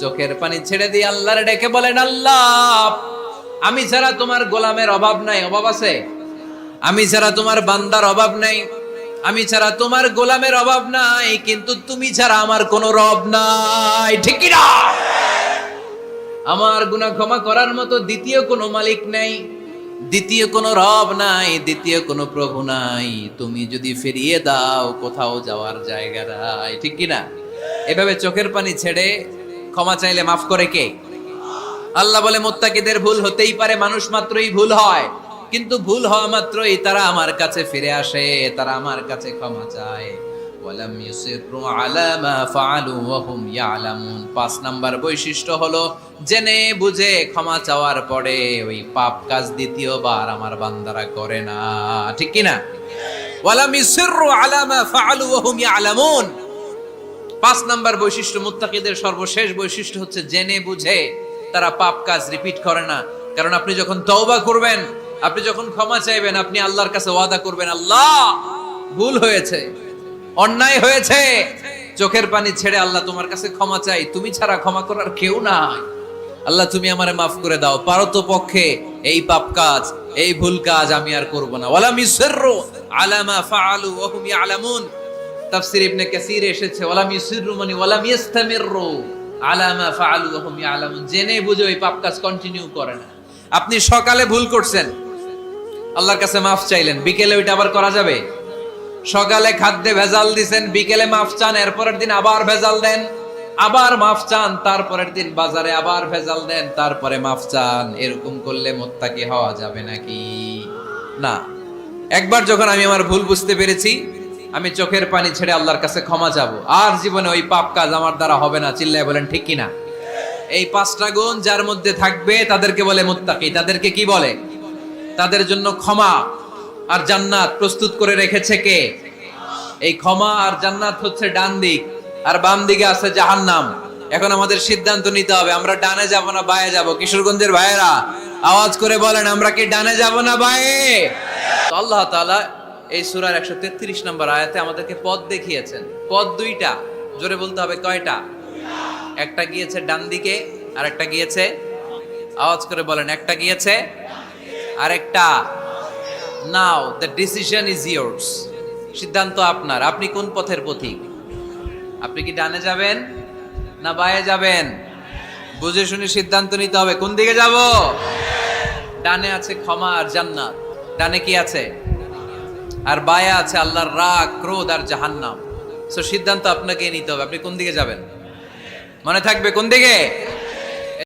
চোখের পানি ছেড়ে দিয়ে আল্লাহরে ডেকে বলেন, আল্লাহ, আমি ছাড়া তোমার গোলামের অভাব নাই। অভাব আছে? আমি ছাড়া তোমার বান্দার অভাব নাই। আমি ছাড়া তোমার গোলামের অভাব নাই, কিন্তু তুমি ছাড়া আমার কোনো রব নাই। ঠিক না আমার গুনাহ ক্ষমা করার মতো দ্বিতীয় কোনো মালিক নাই, দ্বিতীয় কোনো রব নাই, দ্বিতীয় কোনো প্রভু নাই। তুমি যদি ফিরিয়ে দাও, কোথাও যাওয়ার জায়গা নাই। ঠিক কি না এভাবে চোখের পানি ছেড়ে ক্ষমা চাইলে মাফ করে কে? আল্লাহ বলে, মোত্তাকিদের ভুল হতেই পারে, মানুষ মাত্রই ভুল হয়। কিন্তু ভুল হওয়া মাত্রই তারা আমার কাছে ফিরে আসে, তারা আমার কাছে ক্ষমা চায়। ওয়ালাম পাঁচ নাম্বার বৈশিষ্ট্য হলো, জেনে বুঝে ক্ষমা চাওয়ার পরে ওই পাপ কাজ দ্বিতীয়বার আমার বান্দারা করে না। ঠিক না পাঁচ নাম্বার বৈশিষ্ট্য মুত্তাকিদের সর্বশেষ বৈশিষ্ট্য হচ্ছে জেনে বুঝে তারা পাপ কাজ রিপিট করে না। কারণ আপনি যখন তওবা করবেন, আপনি যখন ক্ষমা চাইবেন, আপনি আল্লাহর কাছে ওয়াদা করবেন, আল্লাহ, ভুল হয়েছে, অন্যায় হয়েছে, চোখের পানি ছেড়ে আল্লাহ তোমার কাছে ক্ষমা চাই, তুমি ছাড়া ক্ষমা করার কেউ নাই। আল্লাহ, তুমি আমারে মাফ করে দাও। পারো তো পক্ষে এই পাপ কাজ, এই ভুল কাজ আমি আর করব না। ওয়ালা মিসরু আলামা ফাআলু ওয়া হুম ইয়ালামুন। তাফসির ইবনে কাসির এসেছে, ওয়ালাম ইউসিরু মানে ওয়ালাম ইস্তামিরু আলা মা ফাআলু ওয়া হুম ইয়ালামুন। জেনে বুঝে ওই পাপ কাজ কন্টিনিউ করে না। আপনি সকালে ভুল করছেন। আল্লাহর কাছে মাফ চাইলেন। বিকেলে ওইটা আবার করা যাবে? সকালে খাদ্যে ভেজাল দিছেন, বিকেলে মাফ চান, এরপরের দিন আবার ভেজাল দেন, আবার মাফ চান, তারপরের দিন বাজারে আবার ভেজাল দেন, তারপরে মাফ চান। এরকম করলে মোত্তাকি হওয়া যাবে নাকি? না। একবার যখন আমি আমার ভুল বুঝতে পেরেছি আমি চোখের পানি ছেড়ে আল্লাহর কাছে ক্ষমা যাব আর জীবনে ওই পাপ কাজ আমার দ্বারা হবে না, চিল্লায় বলেন, ঠিক কিনা? এই পাঁচটা গুণ যার মধ্যে থাকবে, তাদেরকে বলে মুত্তাকি। তাদেরকে কি বলে? তাদের জন্য ক্ষমা আর জান্নাত প্রস্তুত করে রেখেছে কে? এই ক্ষমা আর জান্নাত হচ্ছে ডান দিক, আর বাম দিকে আছে জাহান্নাম। এখন আমাদের সিদ্ধান্ত নিতে হবে, আমরা ডানে যাব না বায়ে যাব? কিশোরগঞ্জের ভাইয়েরা, আওয়াজ করে বলেন, আমরা কি ডানে যাব না বায়ে? আল্লাহ তাআলা এই সুরার একশো তেত্রিশ নম্বর আয়াতে আমাদেরকে পথ দেখিয়েছেন। পথ দুইটা, জোরে বলতে হবে কয়টা? একটা গিয়েছে ডান দিকে আর একটা গিয়েছে, আওয়াজ করে বলেন, একটা গিয়েছে আর একটা now the decision is yours সিদ্ধান্ত আপনার, আপনি কোন পথের পথিক আপনি কি ডানে যাবেন না বায়ে যাবেন? বুঝে শুনে সিদ্ধান্ত নিতে হবে, কোন দিকে যাব? ডানে আছে ক্ষমা আর জান্নাত। ডানে কি আছে? আর বায়া আছে আল্লাহর রাগ, ক্রোধ আর জাহান্নাম। সো সিদ্ধান্ত আপনাকে নিতে হবে। আপনি কোন দিকে যাবেন? মনে থাকবে কোন দিকে?